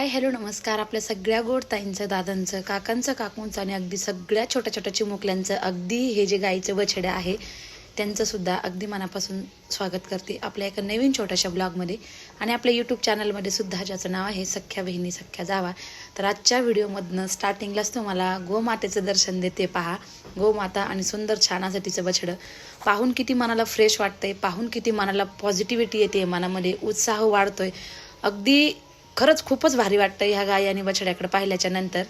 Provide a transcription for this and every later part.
Hi hello नमस्कार. आपल्या सगळ्या गोड ताईंचं दादांचं काकांचं काकूंचं आणि अगदी सगळ्या छोट्या छोट्या चिमुकल्यांचं अगदी हे जे गाईचं बछडे आहे त्यांचंसुद्धा अगदी मनापासून स्वागत करते आपल्या एका नवीन छोट्याशा ब्लॉगमध्ये. आणि आपल्या यूट्यूब चॅनलमध्ये सुद्धा ज्याचं नाव आहे सख्या बहिणी सख्या जावा. तर आजच्या व्हिडिओमधनं स्टार्टिंगलाच तुम्हाला गोमातेचं दर्शन देते पहा. गोमाता आणि सुंदर छान असं तिचं बछडं. पाहून किती मनाला फ्रेश वाटतंय पाहून किती मनाला पॉझिटिव्हिटी येते मनामध्ये उत्साह वाढतोय. अगदी खरंच खूपच भारी वाटतं ह्या गाई आणि बछड्याकडे पाहिल्याच्या नंतर.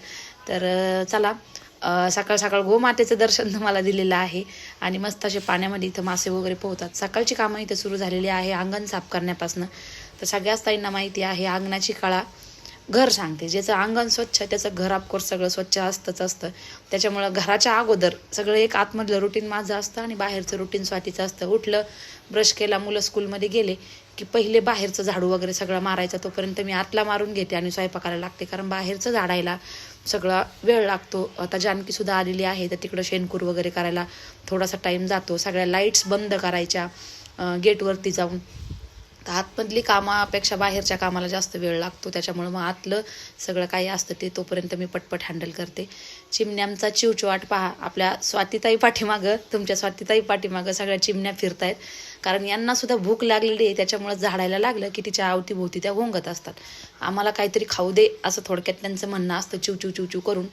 तर चला सकाळ सकाळ गोमातेचं दर्शन तुम्हाला दिलेलं आहे. आणि मस्त असे पाण्यामध्ये इथं मासे वगैरे पोहतात. सकाळची कामं इथं सुरू झालेली आहे अंगण साफ करण्यापासून. तर सगळ्याच ताईंना माहिती आहे अंगणाची कळा घर सांगते. ज्याचं अंगण स्वच्छ त्याचं घर ऑफकोर्स सगळं स्वच्छ असतंच असतं. त्याच्यामुळं घराच्या अगोदर सगळं एक आतमधलं रुटीन माझं असतं आणि बाहेरचं रुटीन स्वातीचं असतं. उठलं ब्रश केला मुलं स्कूलमध्ये गेले की पहिले बाहेरचं झाडू वगैरे सगळं मारायचं तोपर्यंत मी आतला मारून घेते आणि स्वयंपाकाला लागते. कारण बाहेरचं झाडायला सगळा वेळ लागतो. आता जानकीसुद्धा आलेली आहे तर तिकडं शेणकूर वगैरे करायला थोडासा टाईम जातो. सगळ्या लाईट्स बंद करायच्या गेटवरती जाऊन. तर आतमधली कामापेक्षा बाहेरच्या कामाला जास्त वेळ लागतो. त्याच्यामुळं मग आतलं सगळं काही असतं ते तोपर्यंत मी पटपट हँडल करते. चिमण्यांचा चिवचिवाट पहा. आपल्या स्वातीताई पाठीमागं तुमच्या स्वातीताई पाठीमागं सगळ्या चिमण्या फिरतायत. कारण यांना सुद्धा भूक लागलेली आहे. त्याच्यामुळं झाडायला लागलं की तिच्या अवतीभोवती त्या घोंगत असतात. आम्हाला काहीतरी खाऊ दे असं थोडक्यात त्यांचं म्हणणं असतं. चिव चिव चिव चिव करून.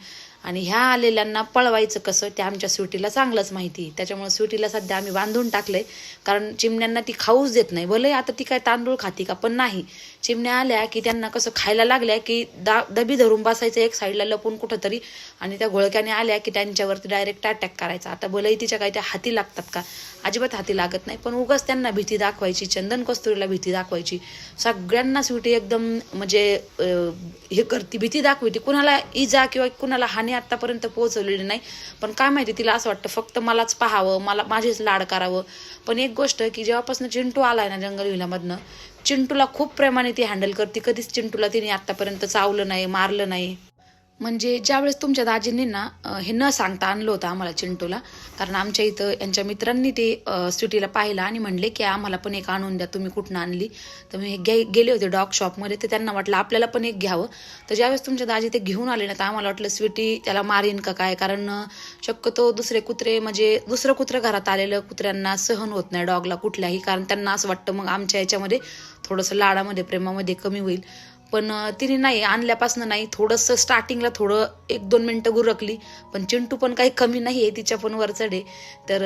आणि ह्या आलेल्यांना पळवायचं कसं ते आमच्या स्वीटीला चांगलंच माहिती त्याच्यामुळे स्वीटीला सध्या आम्ही बांधून टाकलंय. कारण चिमण्यांना ती खाऊच देत नाही. भले आता ती काय तांदूळ खाती का पण नाही. चिमण्या आल्या की त्यांना कसं खायला लागल्या की दा दबी धरून बसायचं एक साईडला लपून कुठंतरी. आणि त्या घोळक्याने आल्या की त्यांच्यावरती डायरेक्ट अटॅक करायचा. आता भले तिच्या काही त्या हाती लागतात का? अजिबात हाती लागत नाही. पण उगाच त्यांना भीती दाखवायची चंदन कस्तुरीला भीती दाखवायची. सगळ्यांना स्वीटी एकदम म्हणजे हे करते भीती दाखवते. कुणाला इजा किंवा कुणाला हानी आतापर्यंत पोहोचवलेली नाही. पण काय माहिती तिला असं वाटतं फक्त मलाच पाहावं मला माझेच लाड करावं. पण एक गोष्ट की जेव्हापासून चिंटू आलाय ना जंगल विलामधनं चिंटूला खूप प्रेमाने ती हँडल करते. कधीच चिंटूला तिने आतापर्यंत चावलं नाही मारलं नाही. म्हणजे ज्यावेळेस तुमच्या दाजींनी ना हे न सांगता आणलं होतं आम्हाला चिंटूला कारण आमच्या इथं यांच्या मित्रांनी ते स्वीटीला पाहिलं आणि म्हणले की आम्हाला पण एक आणून द्या तुम्ही कुठनं आणली? तर मी गे गेले होते डॉग शॉपमध्ये तर त्यांना वाटलं आपल्याला पण एक घ्यावं. तर ज्यावेळेस तुमच्या दाजी ते घेऊन आले ना तर आम्हाला वाटलं स्वीटी त्याला मारीन का काय? कारण शक्यतो दुसरे कुत्रे म्हणजे दुसरं कुत्रं घरात आलेलं कुत्र्यांना सहन होत नाही डॉगला कुठल्याही कारण त्यांना असं वाटतं मग आमच्या याच्यामध्ये थोडंसं लाडामध्ये प्रेमामध्ये कमी होईल. पण तिने नाही आणल्यापासून नाही थोडंसं स्टार्टिंगला थोडं एक दोन मिनटं गुरकली. पण चिंटू पण काही कमी नाही आहे तिच्या पण वर चढे तर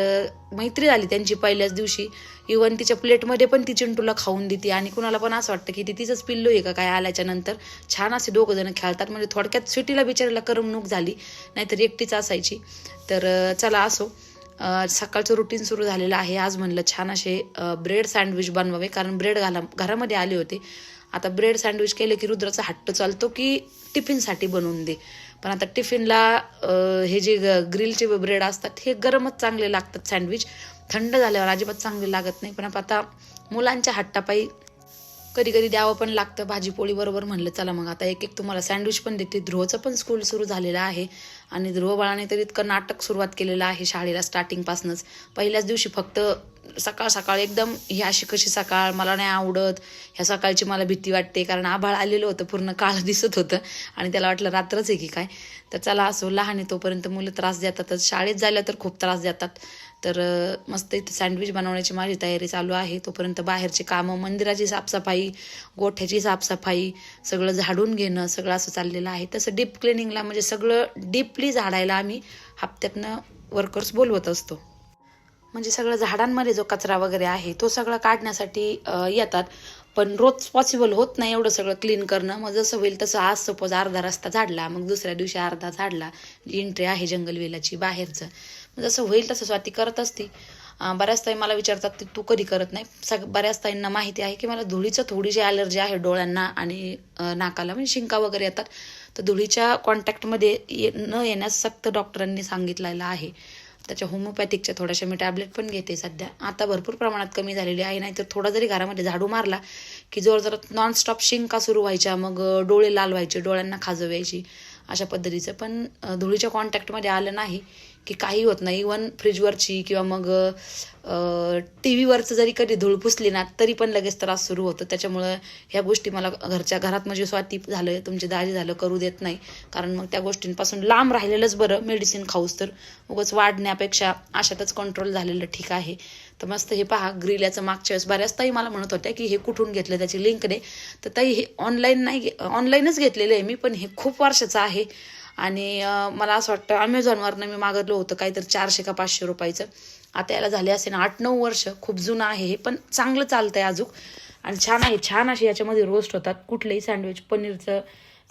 मैत्री झाली त्यांची पहिल्याच दिवशी. इवन तिच्या प्लेटमध्ये पण ती चिंटूला खाऊन देते. आणि कुणाला पण असं वाटतं की ती तिचंच पिल्लू आहे का काय आल्याच्यानंतर. छान असे दोघं जण खेळतात. म्हणजे थोडक्यात स्वीटीला बिचारीला करमणूक झाली. नाहीतर एकटीच असायची. तर चला असो. सकाळचं रुटीन सुरू झालेलं आहे. आज म्हणलं छान असे ब्रेड सँडविच बनवावे. कारण ब्रेड घाला घरामध्ये आले होते. आता ब्रेड सँडविच केले की रुद्राचा हट्ट चालतो की टिफिनसाठी बनवून दे. पण आता टिफिनला हे जे ग- ग्रिलचे ब्रेड असतात हे गरमच चांगले लागतात सँडविच थंड झाल्यावर अजिबात चांगले लागत नाही. पण आता मुलांच्या हट्टापायी कधी कधी द्यावं पण लागतं. भाजीपोळी बरोबर म्हणलं चला मग आता एक एक तुम्हाला सँडविच पण देते. ध्रुवचं पण स्कूल सुरू झालेलं आहे. आणि ध्रुव बाळाने तर इतकं नाटक सुरुवात केलेलं आहे शाळेला स्टार्टिंगपासूनच पहिल्याच दिवशी फक्त सकाळ सकाळ एकदम ही अशी कशी सकाळ मला नाही आवडत. ह्या सकाळची मला भीती वाटते कारण आभाळ आलेलं होतं पूर्ण काळ दिसत होतं. आणि त्याला वाटलं रात्रच आहे की काय. तर चला असो लहान आहे तोपर्यंत मुलं त्रास देतातच. शाळेत जायला तर खूप त्रास देतात. तर मस्त इथं सँडविच बनवण्याची माझी तयारी चालू आहे. तोपर्यंत बाहेरचे कामं मंदिराची साफसफाई गोठ्याची साफसफाई सगळं झाडून घेणं सगळं असं चाललेलं आहे. तसं डीप क्लिनिंगला म्हणजे सगळं डीपली झाडायला आम्ही हप्त्यातनं वर्कर्स बोलवत असतो. म्हणजे सगळं झाडांमध्ये जो कचरा वगैरे आहे तो सगळा काढण्यासाठी येतात. पण रोज पॉसिबल होत नाही एवढं सगळं क्लीन करणं. मग जसं होईल तसं आज सपोज अर्धा रस्ता झाडला मग दुसऱ्या दिवशी अर्धा झाडला. एंट्री आहे जंगलवेलाची बाहेरचं. जसं होईल तसं स्वाती करत असती. बऱ्याच ताई मला विचारतात की तू कधी करत नाही? सग बऱ्याच ताईंना माहिती आहे की मला धुळीचं थोडीशी ॲलर्जी आहे डोळ्यांना आणि नाकाला. म्हणजे शिंका वगैरे येतात. तर धुळीच्या कॉन्टॅक्टमध्ये ये न येण्यास सक्त डॉक्टरांनी सांगितलेलं आहे. त्याच्या होमिओपॅथिकच्या थोड्याशा मी टॅबलेट पण घेते सध्या. आता भरपूर प्रमाणात कमी झालेली आहे. नाहीतर थोडा जरी घरामध्ये झाडू मारला की जोर जरा नॉनस्टॉप शिंका सुरू व्हायच्या मग डोळे लाल व्हायचे डोळ्यांना खाजवायची अशा पद्धतीचं. पण धुळीच्या कॉन्टॅक्टमध्ये आलं नाही. की काही होत नाही. इवन फ्रीजवरची किंवा मग टी व्हीवरचं जरी कधी धूळ पुसली ना तरी पण लगेच त्रास सुरू होतो. त्याच्यामुळं ह्या गोष्टी मला घरच्या घरात म्हणजे स्वाती झालं तुमची दाजी झालं करू देत नाही. कारण मग त्या गोष्टींपासून लांब राहिलेलंच बरं मेडिसिन खाऊस तर. उगाच वाढण्यापेक्षा अशातच कंट्रोल झालेलं ठीक आहे. तर मस्त हे पहा ग्रिल याचं मागच्या वेळेस बऱ्याच ताई मला म्हणत होत्या की हे कुठून घेतलं त्याची लिंक दे तर ताई हे ऑनलाईन नाही ऑनलाईनच घेतलेलं आहे मी पण हे खूप वर्षाचं आहे. आणि मला असं वाटतं अमेझॉनवरनं मी मागवलं होतं काहीतरी चारशे का पाचशे रुपयाचं. आता याला झाले असे ना आठ नऊ वर्ष. खूप जुनं आहे हे पण चांगलं चालतं आहे अजून. आणि छान आहे छान अशी याच्यामध्ये रोस्ट होतात. कुठलंही सँडविच पनीरचं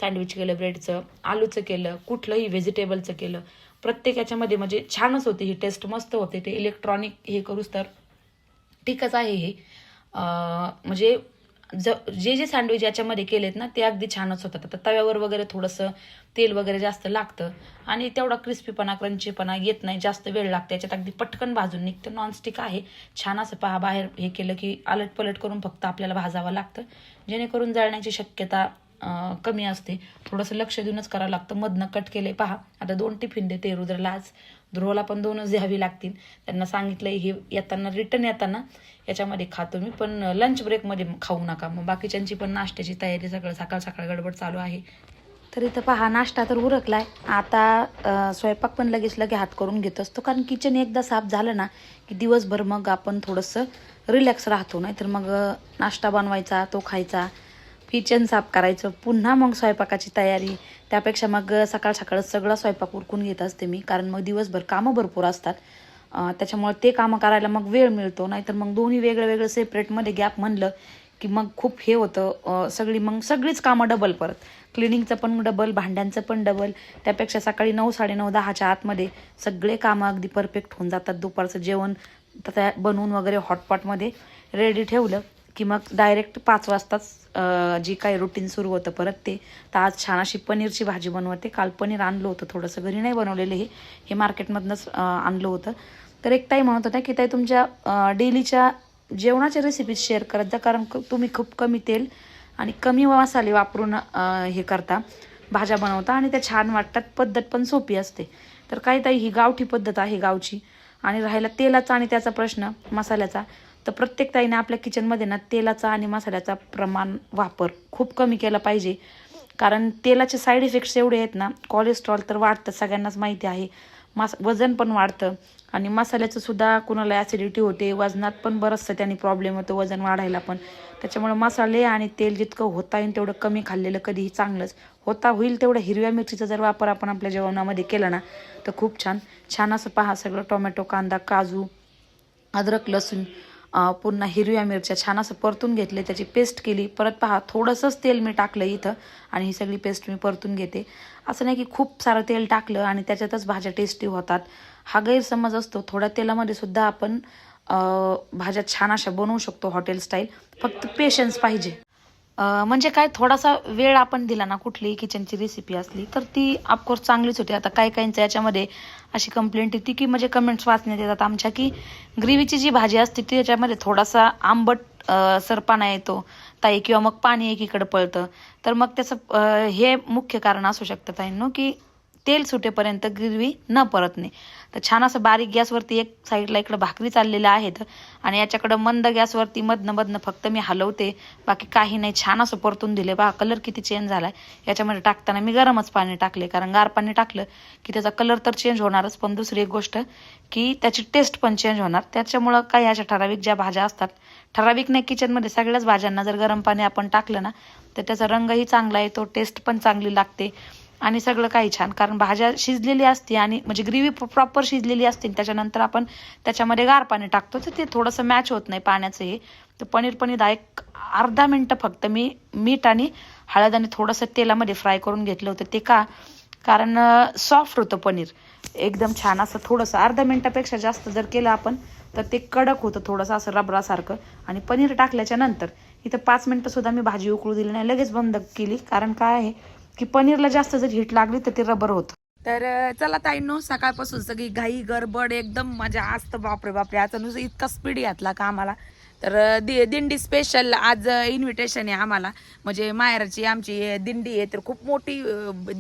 सँडविच केलं ब्रेडचं आलूचं केलं कुठलंही व्हेजिटेबलचं केलं प्रत्येक याच्यामध्ये म्हणजे छानच होते. ही टेस्ट मस्त होते. ते इलेक्ट्रॉनिक हे करूच तर ठीकच आहे हे. म्हणजे ज जे जे सँडविच याच्यामध्ये केलेत ना ते अगदी छानच होतात. आता तव्यावर वगैरे थोडंसं तेल वगैरे जास्त लागतं आणि तेवढा क्रिस्पीपणा क्रंचीपणा येत नाही जास्त वेळ लागते. याच्यात अगदी पटकन भाजून निघतं. नॉनस्टिक आहे. छान असं पहा बाहेर हे केलं की आलट पलट करून फक्त आपल्याला भाजावं लागतं. जेणेकरून जळण्याची शक्यता कमी असते. थोडंसं लक्ष देऊनच करावं लागतं. मधनं कट केले पहा. आता दोन टिफिन देते रुद्रला आज ध्रुवला पण दोनच द्यावी लागतील. त्यांना सांगितलंय हे येताना रिटर्न येताना याच्यामध्ये खातो मी पण लंच ब्रेकमध्ये खाऊ नका. मग बाकीच्यांची पण नाश्त्याची तयारी सगळं सकाळ सकाळ गडबड चालू आहे. तर इथं पहा नाश्ता तर उरकलाय. आता स्वयंपाक पण लगेच लगे हात करून घेत असतो कारण किचन एकदा साफ झालं ना की दिवसभर मग आपण थोडंसं रिलॅक्स राहतो. नाही तर मग नाश्ता बनवायचा तो खायचा. किचन साफ करायचं पुन्हा मग स्वयंपाकाची तयारी. त्यापेक्षा मग सकाळ सकाळ सगळा स्वयंपाक उरकून घेत असते मी कारण मग दिवसभर कामं भरपूर असतात. त्याच्यामुळे ते कामं करायला मग वेळ मिळतो नाहीतर मग दोन्ही वेगळं वेगळं सेपरेटमध्ये गॅप म्हणलं की मग खूप हे होतं सगळी मग सगळीच कामं डबल परत. क्लिनिंगचं पण डबल भांड्यांचं पण डबल त्यापेक्षा सकाळी नऊ साडेनऊ दहाच्या आतमध्ये सगळे कामं अगदी परफेक्ट होऊन जातात. दुपारचं जेवण त्या बनवून वगैरे हॉटपॉटमध्ये रेडी ठेवलं. की मग डायरेक्ट पाच वाजताच जी काही रुटीन सुरू होतं परत ते. तर आज छान अशी पनीरची भाजी बनवते. काल पनीर आणलं होतं थोडंसं. घरी नाही बनवलेलं हे. हे मार्केटमधनंच आणलं होतं. तर एक ताई म्हणत होत्या की ताई तुमच्या डेलीच्या जेवणाच्या रेसिपीज शेअर करत जा. कारण तुम्ही खूप कमी तेल आणि कमी मसाले वापरून हे करता. भाज्या बनवता आणि त्या छान वाटतात. पद्धत पण सोपी असते. तर काही ताई ही गावठी पद्धत आहे गावची. आणि राहिला तेलाचा आणि त्याचा प्रश्न मसाल्याचा. तर प्रत्येक ताईने आपल्या किचनमध्ये ना तेलाचा आणि मसाल्याचा प्रमाण वापर खूप कमी केला पाहिजे. कारण तेलाचे साईड इफेक्ट्स एवढे आहेत ना कोलेस्ट्रॉल तर वाढतं सगळ्यांनाच माहिती आहे. मास वजन पण वाढतं आणि मसाल्याचं सुद्धा कुणाला ॲसिडिटी होते वजनात पण बरंचसं त्याने प्रॉब्लेम होतो वजन वाढायला पण. त्याच्यामुळे मसाले आणि तेल जितकं होता येईल तेवढं कमी खाल्लेलं कधीही चांगलंच. होता होईल तेवढं हिरव्या मिरचीचा जर वापर आपण आपल्या जेवणामध्ये केला ना तर खूप छान. छान असं पहा सगळं टोमॅटो कांदा काजू अद्रक लसूण. पुन्हा हिरव्या मिरच्या छान असं परतून घेतले त्याची पेस्ट केली. परत पहा थोडंसंच तेल मी टाकलं इथं आणि ही सगळी पेस्ट मी परतून घेते. असं नाही की खूप सारं तेल टाकलं आणि त्याच्यातच भाज्या टेस्टी होतात. हा गैरसमज असतो. थोड्या तेलामध्ये सुद्धा आपण भाज्या छान अशा बनवू शकतो हॉटेल स्टाईल फक्त पेशन्स पाहिजे. म्हणजे काय थोडासा वेळ आपण दिला ना कुठलीही किचनची रेसिपी असली तर ती ऑफकोर्स चांगलीच होती. आता काही काहींचं याच्यामध्ये अशी कंप्लेंट येते की म्हणजे कमेंट्स वाचण्यात येतात आमच्या की ग्रेव्हीची जी भाजी असते ती त्याच्यामध्ये थोडासा आंबट सरपाना येतो ताई किंवा मग पाणी एकीकडे पळतं. तर मग त्याचं हे मुख्य कारण असू शकतं ताईंनो की तेल सुटेपर्यंत गिरवी न परतणे. तर छान असं बारीक गॅसवरती एक साईडला इकडं भाकरी चाललेल्या आहेत आणि याच्याकडं मंद गॅसवरती मधनं मधनं फक्त मी हलवते. बाकी काही नाही छान असं परतून दिले बा कलर किती चेंज झाला आहे याच्यामध्ये टाकताना मी गरमच पाणी टाकले कारण गार पाणी टाकलं की त्याचा कलर तर चेंज होणारच. पण दुसरी एक गोष्ट की त्याची टेस्ट पण चेंज होणार. त्याच्यामुळं काही अशा ठराविक ज्या भाज्या असतात ठराविक नाही किचनमध्ये सगळ्याच भाज्यांना जर गरम पाणी आपण टाकलं ना तर त्याचा रंगही चांगला येतो टेस्ट पण चांगली लागते. आणि सगळं काही छान. कारण भाज्या शिजलेली असते आणि म्हणजे ग्रेव्ही प्रॉपर शिजलेली असते आणि त्याच्यानंतर आपण त्याच्यामध्ये गार पाणी टाकतो तर ते थोडंसं मॅच होत नाही पाण्याचं हे. तर पनीर पनीर एक अर्धा मिनटं फक्त मी मीठ आणि हळद आणि थोडंसं तेलामध्ये फ्राय करून घेतलं होतं ते का? कारण सॉफ्ट होतं पनीर. एकदम छान असं थोडंसं अर्धा मिनटापेक्षा जास्त जर केलं आपण तर ते कडक होतं थोडंसं असं रबरासारखं. आणि पनीर टाकल्याच्या नंतर इथं पाच मिनटंसुद्धा मी भाजी उकळू दिली नाही लगेच बंद केली. कारण काय आहे की पनीरला जास्त जर हीट लागली तर ते रबर होतं. तर चला ताईंनो सकाळपासून सगळी घाई गडबड एकदम मजा असतं बापरे बापरे आता नुसतं इतका स्पीड घातला का आम्हाला? तर दि दिंडी स्पेशल आज इन्व्हिटेशन आहे आम्हाला. म्हणजे माहेरची आमची दिंडी आहे तर खूप मोठी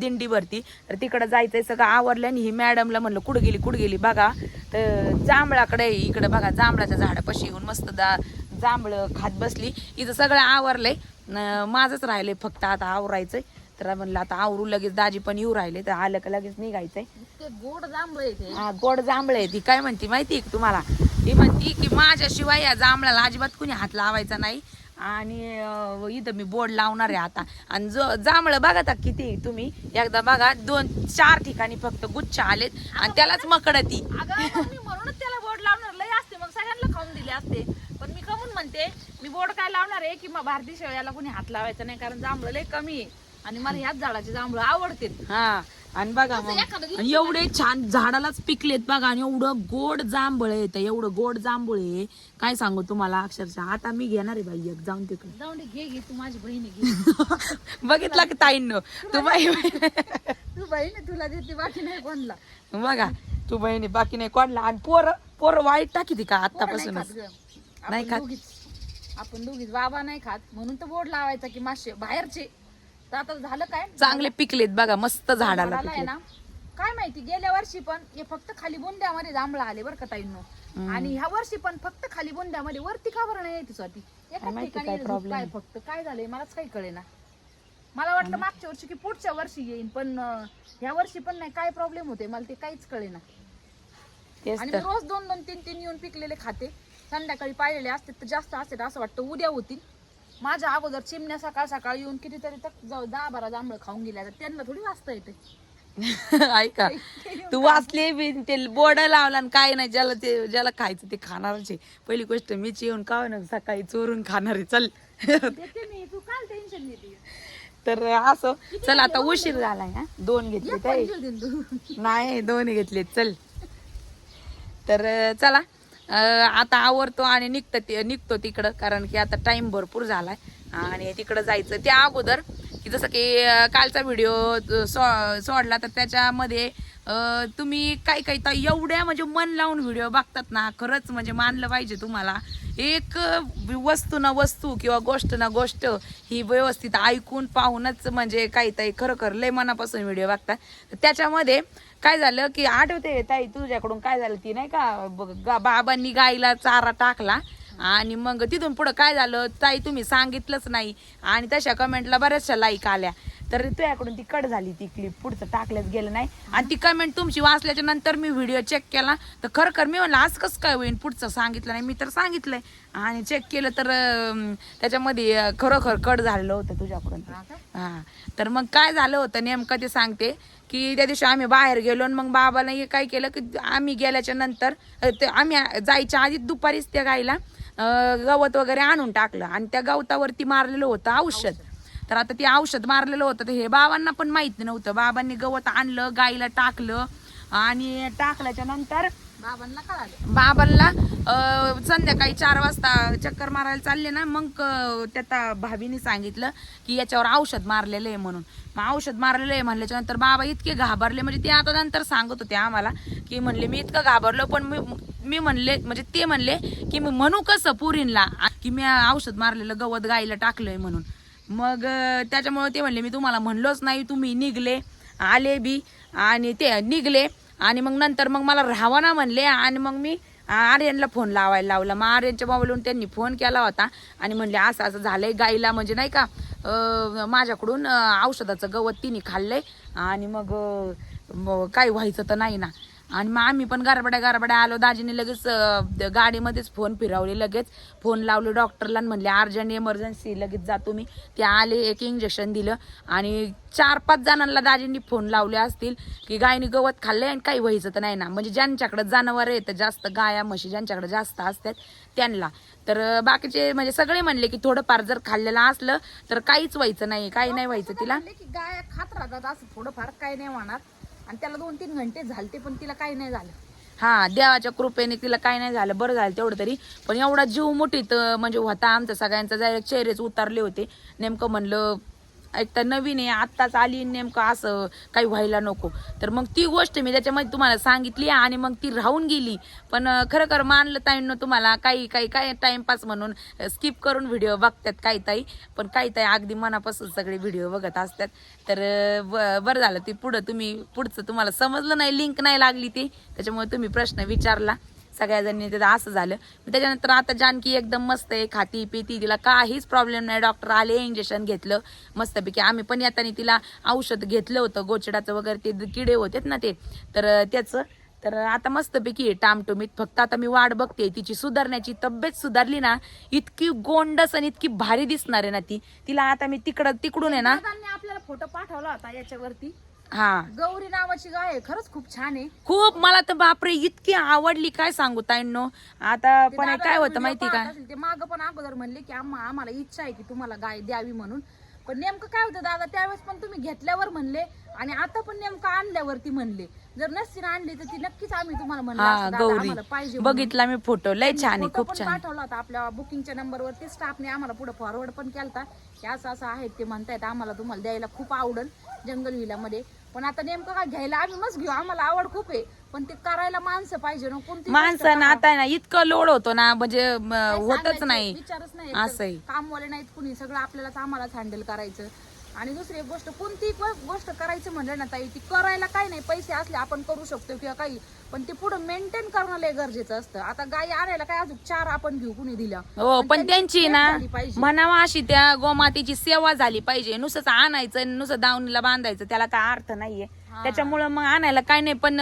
दिंडी भरती. तर तिकडं जायचं आहे सगळं आवरलं आणि ही मॅडमला म्हणलं कुठं गेली कुठं गेली बघा. तर जांभळाकडे इकडं बघा जांभळाच्या झाडापाशी येऊन मस्त दा जांभळं खात बसली. इथं सगळं आवरलंय. आहे माझंच राहिलंय फक्त आता आवरायचंय. तर म्हणलं आता आवरू लगेच दाजी पण येऊ राहिले तर आलं का लगेच निघायचंय. ते गोड जांभळे ते हा. गोड जांभळे. ती काय म्हणती माहिती का तुम्हाला? ती म्हणती की माझ्याशिवाय या जांभळाला अजिबात कुणी हात लावायचा नाही. आणि अं, इथं मी बोर्ड लावणार आहे आता. आणि जो जांभळं बघा आता किती तुम्ही. एकदा बघा दोन चार ठिकाणी फक्त गुच्छ आलेत आणि त्यालाच मकडती. अगं मग मी म्हणूनच त्याला बोर्ड लावणार. लय असते मग सगळ्यांना खाऊन दिले असते. पण मी कमून म्हणते मी बोर्ड काय लावणार आहे की मग भारतीय शेवयाला कोणी हात लावायचा नाही कारण जांभळं लय कमी आहे. आणि मला ह्याच झाडाचे जांभळं आवडते. हा आणि बघा मग आणि एवढे छान झाडालाच पिकलेत बघा आणि एवढं गोड जांभळ येत एवढं गोड जांभूळ आहे. काय सांगू तुम्हाला अक्षरशः आता मी घेणार आहे बाई एक जाऊन तिकडे. जाऊन दे, घे घे तू माझी बहीण आहे, घे. बघितला की ताईंनो? तू बाई तू बहीण आहे, तुला देते बाकी नाही कोणला. बघा तू बहिणी बाकी नाही कोणला. आणि पोर पोर वाईट टाकी ती का पोरं नाही आतापासूनच खात गं. नाही आपण खात? दोघीच. आपण दोघीच बाबा नाही खात. म्हणून तर बोर्ड लावायचा की मासे बाहेरचे. तर आता झालं काय? चांगले पिकलेत बघा मस्त झाडाला झाडाला आहे ना काय माहिती गेल्या वर्षी पण हे फक्त खाली बोंड्यामध्ये जांभळं आले बरं का ताईंनो. आणि ह्या वर्षी पण फक्त खाली बोंड्यामध्ये वरती का बरं नाही येते स्वाती? एका माहिती ठिकाणी काय problem काय फक्त? काय झालंय? मलाच काही कळे ना मला वाटलं मागच्या वर्षी की पुढच्या वर्षी येईन पण अं, ह्या वर्षी पण नाही. काय प्रॉब्लेम होते मला ते काहीच कळे ना तेच आणि तर. रोज दोन दोन तीन तीन येऊन पिकलेले खाते. संध्याकाळी पाहिलेले असते तर जास्त असते असं वाटतं. उद्या होतील. माझ्या अगोदर चिमण्या सकाळ सकाळ येऊन कितीतरी तर जाऊ दहा बारा जांभळं खाऊन गेल्या तर त्यांना थोडी वाचता येते. ऐका तू वाचले बी ते बोर्ड लावला आणि काय नाही ज्याला ते ज्याला खायचं ते खाणारच आहे. पहिली गोष्ट मीच येऊन का ना सकाळी चोरून खाणार आहे चल. देते मी तू काल टेन्शन घेते तर असं चल आता उशीर झालाय हा? दोन घेतले नाही दोन घेतले चल. तर चला. आता आवरतो आणि निघत निघतो तिकडं कारण की आता टाइम भरपूर झालाय. आणि तिकडं जायचं. त्या अगोदर की जसं की कालचा व्हिडिओ सो सोडला तर त्याच्यामध्ये तुम्ही काही काही तर एवढ्या म्हणजे मन लावून व्हिडिओ बघतात ना खरंच म्हणजे मानलं पाहिजे तुम्हाला. एक वस्तू ना वस्तू किंवा गोष्ट ना गोष्ट ही व्यवस्थित ऐकून पाहूनच म्हणजे काही ताई खरं खरं लय मनापासून व्हिडिओ बघतात. तर त्याच्यामध्ये काय झालं की आठवते ताई तुझ्याकडून काय झालं ती नाही का बाबांनी गाईला चारा टाकला आणि मग तिथून पुढं काय झालं ताई तुम्ही सांगितलंच नाही. आणि तशा कमेंटला बऱ्याचशा लाईक आल्या. तर तुझ्याकडून ती कट झाली ती क्लिप पुढचं टाकल्याच गेलं नाही. आणि ती कमेंट तुमची वाचल्याच्या नंतर मी व्हिडिओ चेक केला. तर खरं खरं मी म्हणलं आज कसं काय होईल पुढचं सांगितलं नाही. मी तर सांगितलंय. आणि चेक केलं तर त्याच्यामध्ये खरोखर कट झालेलं होतं तुझ्याकडून? हा. तर मग काय झालं होतं नेमकं ते सांगते. की त्या दिवशी आम्ही बाहेर गेलो आणि मग बाबाला हे काय केलं की आम्ही गेल्याच्यानंतर ते आम्ही जायच्या आधी दुपारीच त्या गाईला गवत वगैरे आणून टाकलं आणि त्या गवतावरती मारलेलं होतं औषध. तर आता ते औषध मारलेलं होतं तर हे बाबांना पण माहिती नव्हतं. बाबांनी गवत आणलं गाईला टाकलं आणि टाकल्याच्या नंतर बाबांना बाबांना संध्याकाळी चार वाजता चक्कर मारायला चालले ना मग त्या भाभीने सांगितलं की याच्यावर औषध मारलेलं आहे म्हणून. मग औषध मारलेलं आहे म्हणल्याच्या नंतर बाबा इतके घाबरले म्हणजे ते आता नंतर सांगत होते आम्हाला की म्हणले मी इतकं घाबरलो पण मी मी म्हणले म्हणजे ते म्हणले की मी म्हणू कसं पुरीनला की मी औषध मारलेलं गवत गाईला टाकलंय म्हणून. मग त्याच्यामुळे ते म्हणले मी तुम्हाला म्हणलोच नाही तुम्ही निघले आले बी आणि ते निघले आणि मग नंतर मग मला राहावा ना म्हणले आणि मग मी आर्यनला फोन लावायला लावला. मग आर्यनच्या मोबाईलवरून त्यांनी फोन केला होता आणि म्हणले असं असं झालंय गाईला म्हणजे नाही का माझ्याकडून औषधाचं गवत तिने खाल्लंय आणि मग काही व्हायचं तर नाही ना. आणि मग आम्ही पण गारबड्या गारबड्या आलो. दाजीने लगेच गाडीमध्येच फोन फिरवले लगेच. फोन लावले डॉक्टरला म्हणले अर्जंट इमर्जन्सी लगेच जा तुम्ही. ते आले एक इंजेक्शन दिलं. आणि चार पाच जणांना दाजींनी फोन लावले असतील की गायनी गवत खाल्ले आणि काही व्हायचं तर नाही ना. म्हणजे ज्यांच्याकडे जनावर येतं जास्त गाया म्हशी ज्यांच्याकडे जास्त असतात त्यांना. तर बाकीचे म्हणजे सगळे म्हणले की थोडंफार जर खाल्लेलं असलं तर काहीच व्हायचं नाही काही नाही व्हायचं तिला. की गाय खात राहतात असं थोडंफार काही नाही होणार. आणि त्याला दोन तीन घंटे झालते पण तिला काही नाही झालं. हा देवाच्या कृपेने तिला काही नाही झालं. बरं झालं तेवढं तरी. पण एवढा जीव मोठीत म्हणजे होता आमचा सगळ्यांचा. डायरेक्ट चेहरेच उतारले होते. नेमकं म्हणलं एक तर नवीन आहे आत्ताच आली नेमकं असं काही व्हायला नको. तर मग ती गोष्ट मी त्याच्यामध्ये तुम्हाला सांगितली आणि मग ती राहून गेली. पण खरं खरं मानलं ताईंनो तुम्हाला काही काही काय टाइमपास म्हणून स्किप करून व्हिडिओ बघतात काही ताई. पण काही ताई अगदी मनापासून सगळे व्हिडिओ बघत असतात. तर ब- बरं झालं ते पुढं तुम्ही पुढचं तुम्हाला समजलं नाही लिंक नाही लागली ती. त्याच्यामुळे तुम्ही प्रश्न विचारला. सगळ्या जणी त्याचं असं झालं. त्याच्यानंतर आता जानकी एकदम मस्त आहे खाती पिती तिला काहीच प्रॉब्लेम नाही. डॉक्टर आले इंजेक्शन घेतलं. मस्तपैकी आम्ही पण येताना तिला औषध घेतलं होतं. गोचडाचं वगैरे ते किडे होतेत ना ते. तर त्याचं. तर आता मस्तपैकी आहे टामटुमीत फक्त आता मी वाट बघते. तिची सुधारण्याची तब्येत सुधारली ना इतकी गोंडस आणि इतकी भारी दिसणार आहे ना ती. तिला आता मी तिकडं तिकडून आहे ना आपल्याला फोटो पाठवला होता याच्यावरती. हा. गौरी नावाची गाय आहे. खरंच खूप छान आहे. खूप मला तर बापरे इतकी आवडली. काय सांगू ताईंनो? आता ते पण काय होतं video माहिती पाहत का असेल, ते माग पण अगोदर म्हणले की आम्हा आम्हाला इच्छा आहे की तुम्हाला गाय द्यावी म्हणून. पण नेमकं काय होतं दादा त्यावेळेस पण तुम्ही घेतल्यावर म्हणले आणि आता पण नेमकं आणल्यावरती म्हणले. जर नसती आणली तर ती नक्कीच आम्ही तुम्हाला म्हणलं हा असतं, दादा, गौरी. आम्हाला पाहिजे म्हणून. बघितला मी फोटो लय छान आहे फोटो खूप पण छान. पाठवला होता आपल्या बुकिंगच्या नंबरवरती स्टाफने आम्हाला पुढे फॉरवर्ड पण केलता. की असं असं आहे ते म्हणतायत आम्हाला तुम्हाला द्यायला खूप आवडल जंगल विलामध्ये. पण आता नेमकं काय घ्यायला आम्ही मस्त घेऊ. आम्हाला आवड खूप आहे. पण ते करायला माणसं पाहिजे ना. कोणती माणसानं आता आहे ना इतकं लोड होतो ना म्हणजे म, होतच नाही विचारच नाही असं. कामवाले नाहीत कुणी. सगळं आपल्यालाच आम्हालाच हँडल करायचं. आणि दुसरी एक गोष्ट कोणती गोष्ट करायचं म्हणलं ना ताई ती करायला काही नाही पैसे असले आपण करू शकतो किंवा काही पण ते पुढे मेंटेन करणं लय गरजेचं असतं. आता गाई आणायला काय अजून चार आपण घेऊ कुणी दिल्या? हो पण त्यांची ना. म्हणावा अशी त्या गोमातेची सेवा झाली पाहिजे. नुसतंच आणायचं आणि नुसतं दावणीला बांधायचं त्याला काय अर्थ नाहीये. त्याच्यामुळं मग आणायला काय नाही पण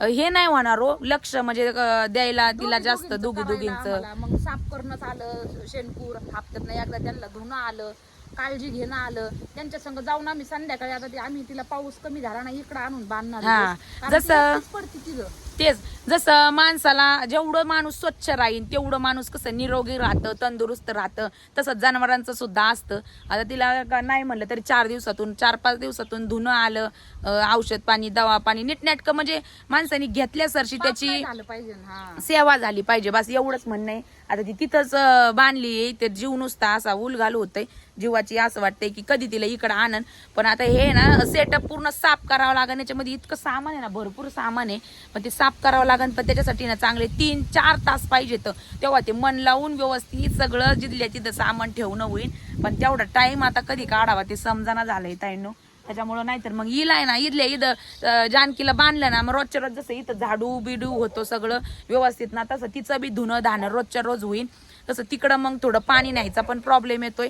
हे नाही होणार हो. लक्ष म्हणजे द्यायला तिला जास्त दोघींचं आम्हाला. मग साफ करणंच आलं शेणकूर हापत्यात नाही एकदा त्यांना धुणं आलं काळजी घेणं आलं त्यांच्या संग जाऊन आम्ही संध्याकाळी आता ते आम्ही तिला पाऊस कमी झाला ना इकडं आणून बांधणार हा. दिवस. कारण ती जसं- एकटीच पडती तिथं. तेच जसं माणसाला जेवढं माणूस स्वच्छ राहील तेवढं माणूस कसं निरोगी राहतं तंदुरुस्त राहतं. तसंच जनावरांचं सुद्धा असतं. आता तिला का नाही म्हणलं तरी चार दिवसातून चार पाच दिवसातून धुणं आलं अं, औषध पाणी दवा पाणी नीटनेटकं म्हणजे माणसाने घेतल्यासरशी पाप नाही त्याची झालं पाहिजे ना, हा. सेवा झाली पाहिजे. बस एवढंच म्हणणं आहे. आता ती तिथंच अं, बांधली ते जीव नुसता असा उलघाल होतंय. जीवाची असं वाटतंय की कधी तिला इकडं आणन. पण आता हे ना सेटअप पूर्ण साफ करावं लागेल याच्यामध्ये इतकं सामान आहे ना भरपूर सामान आहे. पण ते साफ करावं लागेल पण त्याच्यासाठी ना चांगले तीन चार तास पाहिजेत तेव्हा ते मन लावून व्यवस्थित सगळं जिथल्या तिथं सामान ठेवणं होईल. पण तेवढा टाईम आता कधी काढावा ते समजाना झालंय ताईनो. त्याच्यामुळं नाहीतर मग हिला आहे ना इथल्या इथं जानकीला बांधलं ना मग रोजच्या रोज जसं इथं झाडू बिडू होतो सगळं व्यवस्थित ना तसं तिचं बी धुणं धाणं रोजच्या रोज होईल. तसं तिकडं मग थोडं पाणी न्यायचा पण प्रॉब्लेम येतोय.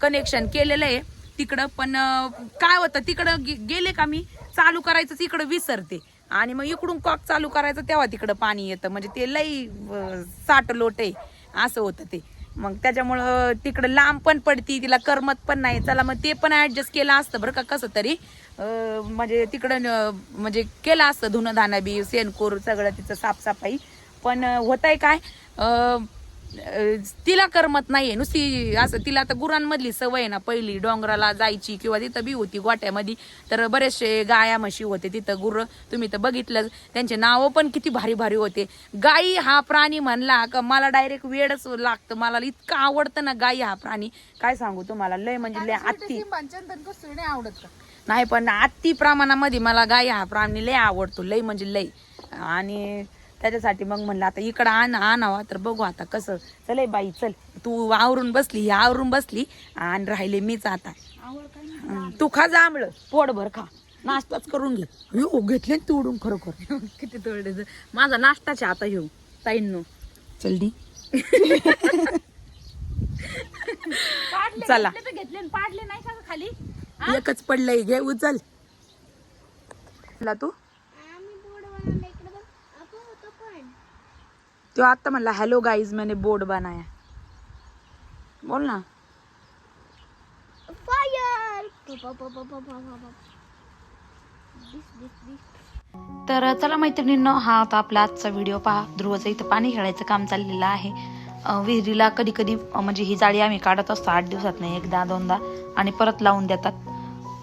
कनेक्शन केलेलं आहे तिकडं पण काय होतं तिकडं गे- गेले का मी? चालू करायचं तिकडं विसरते. आणि मग इकडून कॉक चालू करायचं तेव्हा तिकडं पाणी येतं. म्हणजे ते लई साठ लोट आहे. असं होतं ते. मग त्याच्यामुळं तिकडं लांब पण पडती तिला करमत पण नाही. चला मग ते पण ॲडजस्ट केलं असतं बरं का कसं तरी. म्हणजे तिकडं म्हणजे केलं असतं धुणं धाणं बी सेनकोर सगळं तिचं साफसफाई. पण होत आहे काय? तिला करमत नाहीये. नुसती असं तिला आता गुरांमधली सवय आहे ना पहिली डोंगराला जायची किंवा तिथं बी होती गोट्यामध्ये तर बरेचसे गाया म्हशी होते तिथं गुर. तुम्ही तर बघितलं त्यांचे नावं पण किती भारी भारी होते. गाई हा प्राणी म्हणला का मला डायरेक्ट वेडच लागतं मला इतकं आवडतं ना गाई हा प्राणी. काय सांगू तुम्हाला लय म्हणजे लय आत्ती. आवडत का? नाही पण अति प्रमाणामध्ये मला गाय हा प्राणी लय आवडतो लय म्हणजे लय. आणि त्याच्यासाठी मग म्हणलं आता इकडं आण आणावा तर बघू आता कसं. चल बाई चल. तू आवरून बसली ही आवरून बसली आणि राहिले मीच आता. तू खा जांभळं पोटभर खा. नाश्ताच करून घे. हो घेतले तोडून खरोखर. किती तोडले माझा नाश्ताचे आता घेऊ ताईंनो. चल दी चला. घेतले तर घेतले आणि पाडले नाही का खाली? एकच पडलंय घे उचल. तू? तो आता म्हणला हॅलो गाईज मैंने बोर्ड बनाया. बोल ना. तर चला मैत्रिणींनो हा होता आपला आजचा व्हिडिओ पहा. ध्रुवचं इथं पाणी खेळायचं काम चाललेलं आहे. विहिरीला कधी कधी म्हणजे ही जाळी आम्ही काढत असतो आठ दिवसात नाही एकदा दोनदा आणि परत लावून देतात.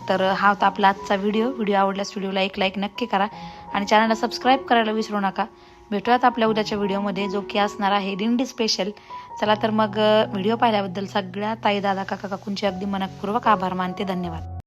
तर हा होता आपला आजचा व्हिडिओ व्हिडिओ आवडल्यास व्हिडिओला एक लाईक नक्की करा. आणि चॅनलला सबस्क्राईब करायला विसरू नका. भेटूयात आपल्या उद्याच्या व्हिडिओमध्ये. जो की असणार आहे दिंडी स्पेशल चला तर मग व्हिडिओ पाहिल्याबद्दल सगळ्या ताई दादा काका काकूंचे अगदी मनपूर्वक आभार मानते. धन्यवाद.